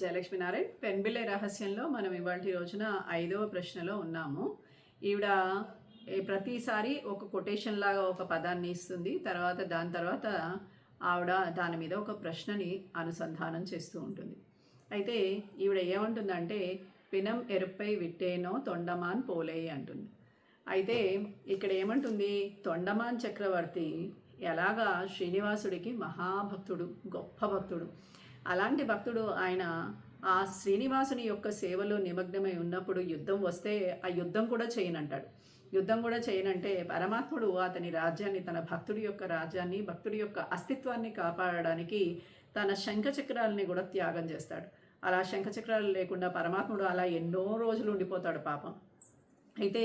జయలక్ష్మీనారాయణ్ పెన్బిల్లే రహస్యంలో మనం ఇవాళ రోజున ఐదవ ప్రశ్నలో ఉన్నాము. ఈవిడ ప్రతిసారి ఒక కొటేషన్ లాగా ఒక పదాన్ని ఇస్తుంది తర్వాత దాని తర్వాత ఆవిడ దాని మీద ఒక ప్రశ్నని అనుసంధానం చేస్తూ ఉంటుంది. అయితే ఈవిడ ఏమంటుందంటే పినం ఎరుపై విట్టేనో తొండమాన్ పోలే అంటుంది. అయితే ఇక్కడ ఏమంటుంది తొండమాన్ చక్రవర్తి ఎలాగా శ్రీనివాసుడికి మహాభక్తుడు గొప్ప భక్తుడు. అలాంటి భక్తుడు ఆయన ఆ శ్రీనివాసుని యొక్క సేవలో నిమగ్నమై ఉన్నప్పుడు యుద్ధం వస్తే ఆ యుద్ధం కూడా చేయనంటాడు. యుద్ధం కూడా చేయనంటే పరమాత్ముడు అతని రాజ్యాన్ని తన భక్తుడి యొక్క రాజ్యాన్ని భక్తుడి యొక్క అస్తిత్వాన్ని కాపాడడానికి తన శంఖచక్రాలని కూడా త్యాగం చేస్తాడు. అలా శంఖచక్రాలు లేకుండా పరమాత్ముడు అలా ఎన్నో రోజులు ఉండిపోతాడు పాపం. అయితే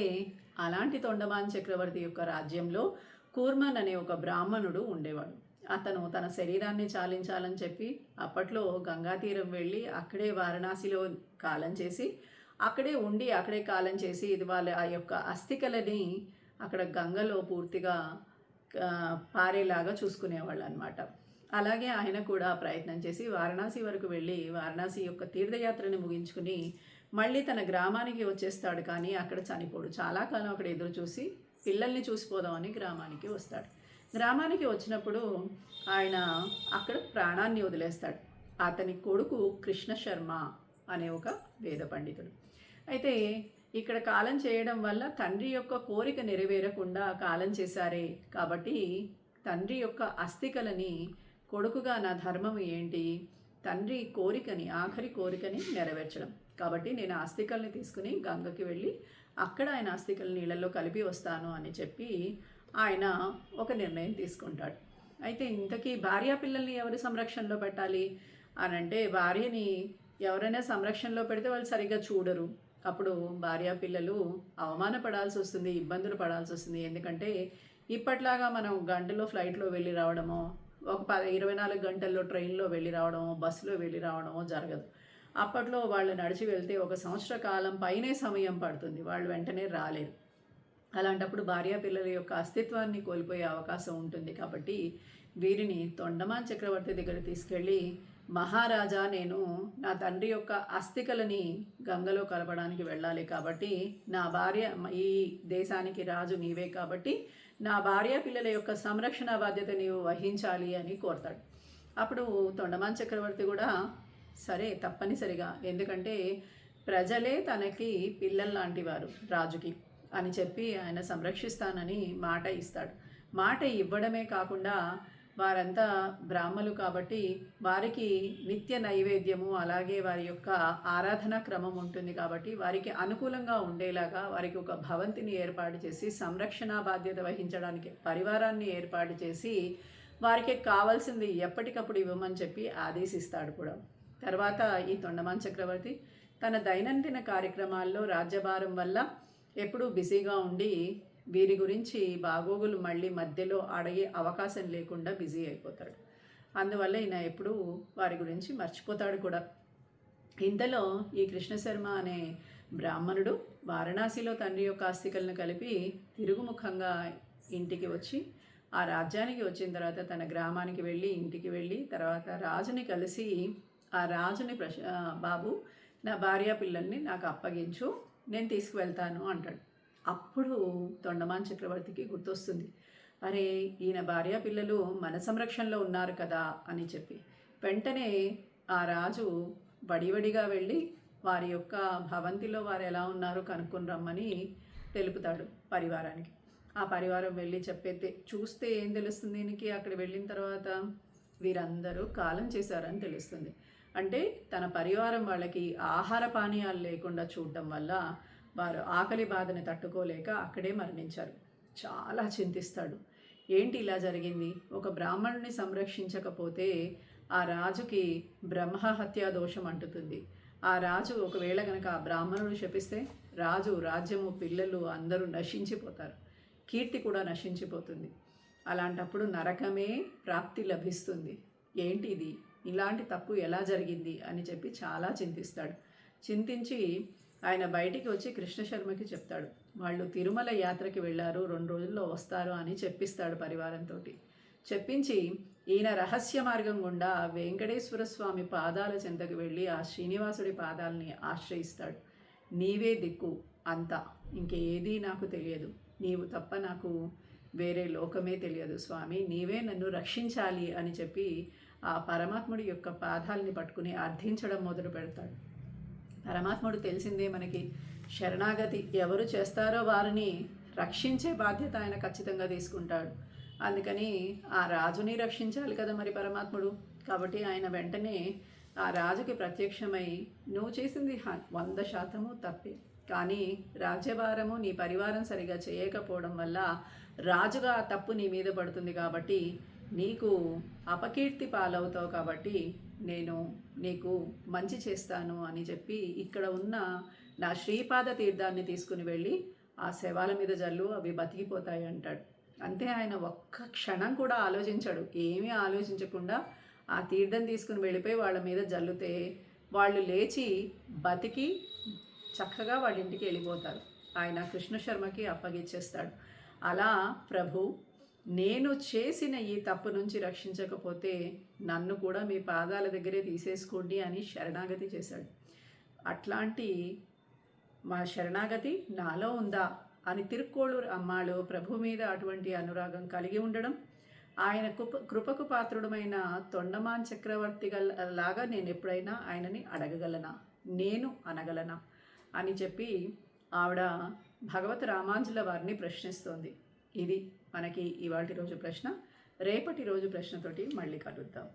అలాంటి తొండమాన్ చక్రవర్తి యొక్క రాజ్యంలో కూర్మన్ అనే ఒక బ్రాహ్మణుడు ఉండేవాడు. అతను తన శరీరాన్ని చాలించాలని చెప్పి అప్పట్లో గంగా తీరం వెళ్ళి అక్కడే వారణాసిలో కాలం చేసి అక్కడే ఉండి అక్కడే కాలం చేసి ఇది వాళ్ళ ఆ యొక్క అస్థికలని అక్కడ గంగలో పూర్తిగా పారేలాగా చూసుకునేవాళ్ళు అనమాట అలాగే ఆయన కూడా ప్రయత్నం చేసి వారణాసి వరకు వెళ్ళి వారణాసి యొక్క తీర్థయాత్రని ముగించుకుని మళ్ళీ తన గ్రామానికి వచ్చేస్తాడు కానీ అక్కడ చనిపోడు. చాలా కాలం అక్కడ ఎదురు చూసి పిల్లల్ని చూసిపోదామని గ్రామానికి వస్తాడు. గ్రామానికి వచ్చినప్పుడు ఆయన అక్కడ ప్రాణాన్ని వదిలేస్తాడు. అతని కొడుకు కృష్ణ శర్మ అనే ఒక వేద పండితుడు. అయితే ఇక్కడ కాలం చేయడం వల్ల తండ్రి యొక్క కోరిక నెరవేరకుండా కాలం చేశారే కాబట్టి తండ్రి యొక్క అస్థికలని కొడుకుగా నా ధర్మం ఏంటి? తండ్రి కోరికని ఆఖరి కోరికని నెరవేర్చడం. కాబట్టి నేను ఆ అస్థికల్ని తీసుకుని గంగకి వెళ్ళి అక్కడ ఆయన అస్థికలు నీళ్ళల్లో కలిపి వస్తాను అని చెప్పి ఆయన ఒక నిర్ణయం తీసుకుంటాడు. అయితే ఇంతకీ భార్య పిల్లల్ని ఎవరి సంరక్షణలో పెట్టాలి? అని అంటే భార్యని ఎవరైనా సంరక్షణలో పెడితే వాళ్ళు సరిగ్గా చూడరు. అప్పుడు భార్య పిల్లలు అవమానపడాల్సి వస్తుంది ఇబ్బందులు పడాల్సి వస్తుంది. ఎందుకంటే ఇప్పట్లాగా మనం గంటలో ఫ్లైట్లో వెళ్ళి రావడమో ఒక ప ఇరవై నాలుగు గంటల్లో ట్రైన్లో వెళ్ళి రావడమో బస్సులో వెళ్ళి రావడమో జరగదు. అప్పట్లో వాళ్ళు నడిచి వెళ్తే ఒక సంవత్సర కాలం పైనే సమయం పడుతుంది. వాళ్ళు వెంటనే రాలేరు. అలాంటప్పుడు భార్య పిల్లల యొక్క అస్తిత్వాన్ని కోల్పోయే అవకాశం ఉంటుంది. కాబట్టి వీరిని తొండమాన్ చక్రవర్తి దగ్గర తీసుకెళ్ళి మహారాజా నేను నా తండ్రి యొక్క అస్థికలని గంగలో కలపడానికి వెళ్ళాలి. కాబట్టి నా భార్య ఈ దేశానికి రాజు నీవే. కాబట్టి నా భార్య పిల్లల యొక్క సంరక్షణ బాధ్యత నీవు వహించాలి అని కోరతాడు. అప్పుడు తొండమాన్ చక్రవర్తి కూడా సరే తప్పనిసరిగా. ఎందుకంటే ప్రజలే తనకి పిల్లల్లాంటి వారు రాజుకి. అని చెప్పి ఆయన సంరక్షిస్తానని మాట ఇస్తాడు. మాట ఇవ్వడమే కాకుండా వారంతా బ్రాహ్మలు కాబట్టి వారికి నిత్య నైవేద్యము అలాగే వారి యొక్క ఆరాధన క్రమం ఉంటుంది కాబట్టి వారికి అనుకూలంగా ఉండేలాగా వారికి ఒక భవంతిని ఏర్పాటు చేసి సంరక్షణ బాధ్యత వహించడానికి పరివారాన్ని ఏర్పాటు చేసి వారికి కావాల్సింది ఎప్పటికప్పుడు ఇవ్వమని చెప్పి ఆదేశిస్తాడు కూడా. తర్వాత ఈ తొండమాన్ చక్రవర్తి తన దైనందిన కార్యక్రమాల్లో రాజ్యభారం వల్ల ఎప్పుడూ బిజీగా ఉండి వీరి గురించి బాగోగులు మళ్ళీ మధ్యలో అడిగే అవకాశం లేకుండా బిజీ అయిపోతాడు. అందువల్ల ఈయన ఎప్పుడూ వారి గురించి మర్చిపోతాడు కూడా. ఇంతలో ఈ కృష్ణశర్మ అనే బ్రాహ్మణుడు వారణాసిలో తండ్రి యొక్క ఆస్తికలను కలిపి తిరుగుముఖంగా ఇంటికి వచ్చి ఆ రాజ్యానికి వచ్చిన తర్వాత తన గ్రామానికి వెళ్ళి ఇంటికి వెళ్ళి తర్వాత రాజుని కలిసి ఆ రాజుని ప్రశ బాబు నా భార్య పిల్లల్ని నాకు అప్పగించు నేను తీసుకువెళ్తాను అంటాడు. అప్పుడు తొండమాన్ చక్రవర్తికి గుర్తొస్తుంది. అరే ఈయన భార్య పిల్లలు మన సంరక్షణలో ఉన్నారు కదా అని చెప్పి. వెంటనే ఆ రాజు వడివడిగా వెళ్ళి వారి యొక్క భవంతిలో వారు ఎలా ఉన్నారో కనుక్కొని రమ్మని తెలుపుతాడు పరివారానికి. ఆ పరివారం వెళ్ళి చెప్పేతే చూస్తే ఏం తెలుస్తుంది దీనికి అక్కడ వెళ్ళిన తర్వాత వీరందరూ కాలం చేశారని తెలుస్తుంది. అంటే తన పరివారం వాళ్ళకి ఆహార పానీయాలు లేకుండా చూడటం వల్ల వారు ఆకలి బాధని తట్టుకోలేక అక్కడే మరణించారు. చాలా చింతిస్తాడు. ఏంటి ఇలా జరిగింది? ఒక బ్రాహ్మణుని సంరక్షించకపోతే ఆ రాజుకి బ్రహ్మహత్యా దోషం అంటుతుంది. ఆ రాజు ఒకవేళ కనుక ఆ బ్రాహ్మణుడు శపిస్తే రాజు రాజ్యము పిల్లలు అందరూ నశించిపోతారు. కీర్తి కూడా నశించిపోతుంది. అలాంటప్పుడు నరకమే ప్రాప్తి లభిస్తుంది. ఏంటిది ఇలాంటి తప్పు ఎలా జరిగింది అని చెప్పి చాలా చింతిస్తాడు. చింతించి ఆయన బయటికి వచ్చి కృష్ణ శర్మకి చెప్తాడు. వాళ్ళు తిరుమల యాత్రకి వెళ్ళారు రెండు రోజుల్లో వస్తారు అని చెప్పిస్తాడు పరివారంతో చెప్పించి ఈయన రహస్య మార్గం గుండా వెంకటేశ్వర స్వామి పాదాల చెంతకు వెళ్ళి ఆ శ్రీనివాసుడి పాదాలని ఆశ్రయిస్తాడు. నీవే దిక్కు అంతా. ఇంకేదీ నాకు తెలియదు. నీవు తప్ప నాకు వేరే లోకమే తెలియదు స్వామి. నీవే నన్ను రక్షించాలి అని చెప్పి ఆ పరమాత్ముడి యొక్క పాదాలని పట్టుకుని అర్థించడం మొదలు పెడతాడు. పరమాత్ముడు తెలిసిందే మనకి శరణాగతి ఎవరు చేస్తారో వారిని రక్షించే బాధ్యత ఆయన ఖచ్చితంగా తీసుకుంటాడు. అందుకని ఆ రాజుని రక్షించాలి కదా మరి పరమాత్ముడు. కాబట్టి ఆయన వెంటనే ఆ రాజుకి ప్రత్యక్షమై నువ్వు చేసింది వంద శాతము తప్పే. కానీ రాజ్యభారము నీ పరివారం సరిగా చేయకపోవడం వల్ల రాజుగా ఆ తప్పు నీ మీద పడుతుంది కాబట్టి నీకు అపకీర్తి పాలవుతావు కాబట్టి నేను నీకు మంచి చేస్తాను అని చెప్పి ఇక్కడ ఉన్న నా శ్రీపాద తీర్థాన్ని తీసుకుని వెళ్ళి ఆ శవాల మీద జల్లు అవి బతికిపోతాయి అంటాడు. అంతే ఆయన ఒక్క క్షణం కూడా ఆలోచించాడు. ఏమీ ఆలోచించకుండా ఆ తీర్థం తీసుకుని వెళ్ళిపోయి వాళ్ళ మీద జల్లుతే వాళ్ళు లేచి బతికి చక్కగా వాళ్ళ ఇంటికి వెళ్ళిపోతారు. ఆయన కృష్ణ శర్మకి అప్పగిచ్చేస్తాడు. అలా ప్రభు నేను చేసిన ఈ తప్పు నుంచి రక్షించకపోతే నన్ను కూడా మీ పాదాల దగ్గరే తీసేసుకోండి అని శరణాగతి చేశాడు. అట్లాంటి మా శరణాగతి నాలో ఉందా అని తిరుక్కోళూరు అమ్మాలో ప్రభు మీద అటువంటి అనురాగం కలిగి ఉండడం ఆయన కృప కృపకు పాత్రుడమైన తొండమాన్ చక్రవర్తి గల లాగా నేను ఎప్పుడైనా ఆయనని అడగగలనా? నేను అనగలనా? అని చెప్పి ఆవిడ భగవత్ రామాంజుల వారిని ప్రశ్నిస్తోంది. ఇది మనకి ఇవాటి రోజు ప్రశ్న. రేపటి రోజు ప్రశ్నతోటి మళ్ళీ కలుద్దాం.